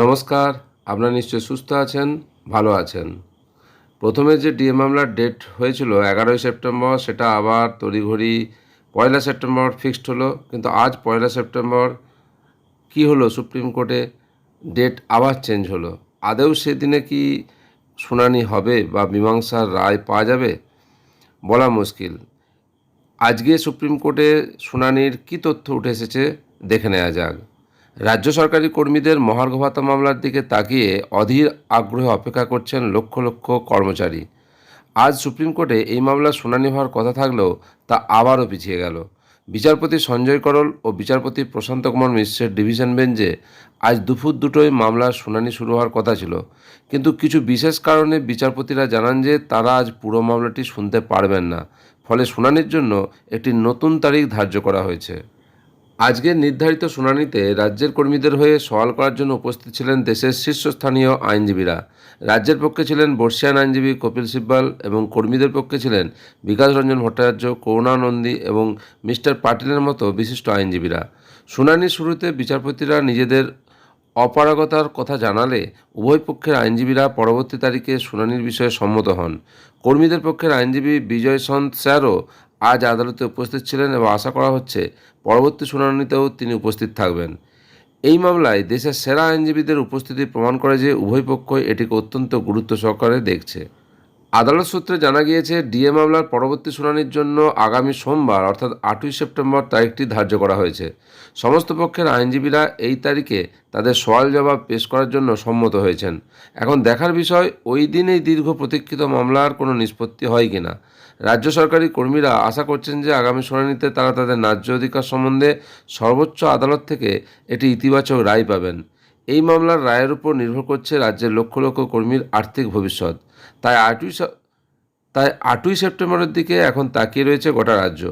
নমস্কার, আপনারা নিশ্চয়ই সুস্থ আছেন, ভালো আছেন। প্রথমে যে ডিএ মামলার ডেট হয়েছিল এগারোই সেপ্টেম্বর, সেটা আবার তড়িঘড়ি পয়লা সেপ্টেম্বর ফিক্সড হলো, কিন্তু আজ পয়লা সেপ্টেম্বর কি হলো সুপ্রিম কোর্টে? ডেট আবার চেঞ্জ হলো। আদৌ সেদিনে কি শুনানি হবে বা মীমাংসার রায় পাওয়া যাবে? বলা মুশকিল। আজকে সুপ্রিম কোর্টে শুনানির কী তথ্য উঠে এসেছে, দেখে নেওয়া যাক। রাজ্য সরকারি কর্মীদের মহার্ঘ ভাতা মামলার দিকে তাকিয়ে অধীর আগ্রহে অপেক্ষা করছেন লক্ষ লক্ষ কর্মচারী। আজ সুপ্রিম কোর্টে এই মামলার শুনানি হওয়ার কথা থাকলেও তা আবারও পিছিয়ে গেল। বিচারপতি সঞ্জয় করল ও বিচারপতি প্রশান্ত কুমার মিশ্রের ডিভিশন বেঞ্চে আজ দুপুর দুটোয় মামলার শুনানি শুরু হওয়ার কথা ছিল। কিন্তু কিছু বিশেষ কারণে বিচারপতিরা জানান যে তারা আজ পুরো মামলাটি শুনতে পারবেন না। ফলে শুনানির জন্য একটি নতুন তারিখ ধার্য করা হয়েছে। আজকের নির্ধারিত শুনানিতে রাজ্যের কর্মীদের হয়ে সওয়াল করার জন্য উপস্থিত ছিলেন দেশের শীর্ষস্থানীয় আইনজীবীরা। রাজ্যের পক্ষে ছিলেন বর্ষিয়ান আইনজীবী কপিল সিব্বাল এবং কর্মীদের পক্ষে ছিলেন বিকাশ রঞ্জন ভট্টাচার্য, করুণা নন্দী এবং মিস্টার পাটিলের মতো বিশিষ্ট আইনজীবীরা। শুনানির শুরুতে বিচারপতিরা নিজেদের অপারগতার কথা জানালে উভয় পক্ষের আইনজীবীরা পরবর্তী তারিখে শুনানির বিষয়ে সম্মত হন। কর্মীদের পক্ষের আইনজীবী বিজয় সন্ত স্যারও আজ আদালতে উপস্থিত ছিলেন এবং আশা করা হচ্ছে পরবর্তী শুনানিতেও তিনি উপস্থিত থাকবেন। এই মামলায় দেশের সেরা আইনজীবীদের উপস্থিতি প্রমাণ করে যে উভয় পক্ষই এটিকে অত্যন্ত গুরুত্ব সহকারে দেখছে। আদালত সূত্রে জানা গিয়েছে, ডিএ মামলার পরবর্তী শুনানির জন্য আগামী সোমবার, অর্থাৎ আটই সেপ্টেম্বর, তারিখটি ধার্য করা হয়েছে। সমস্ত পক্ষের আইনজীবীরা এই তারিখে তাদের সওয়াল জবাব পেশ করার জন্য সম্মত হয়েছেন। এখন দেখার বিষয়, ওই দিনেই দীর্ঘ প্রতীক্ষিত মামলার কোনো নিষ্পত্তি হয় কিনা। রাজ্য সরকারি কর্মীরা আশা করছেন যে আগামী শুনানিতে তারা তাদের ন্যায্য অধিকার সম্বন্ধে সর্বোচ্চ আদালত থেকে এটি ইতিবাচক রায় পাবেন। এই মামলার রায়ের উপর নির্ভর করছে রাজ্যের লক্ষ লক্ষ কর্মীর আর্থিক ভবিষ্যৎ। তাই আটই তাই আটই সেপ্টেম্বরের দিকে এখন তাকিয়ে রয়েছে গোটা রাজ্য।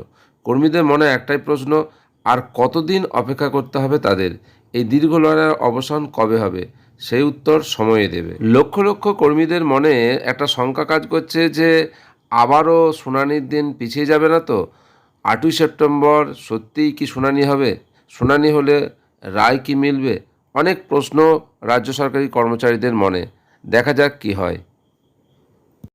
কর্মীদের মনে একটাই প্রশ্ন, আর কতদিন অপেক্ষা করতে হবে তাদের? এই দীর্ঘ লড়াইয়ের অবসান কবে হবে? সেই উত্তর সময়ে দেবে। লক্ষ লক্ষ কর্মীদের মনে একটা শঙ্কা কাজ করছে যে, আবারও শুনানির দিন পিছিয়ে যাবে না তো? আটই সেপ্টেম্বর সত্যিই কি শুনানি হবে? শুনানি হলে রায় কি মিলবে? অনেক প্রশ্ন রাজ্য সরকারি কর্মচারীদের মনে। দেখা যাক কি হয়।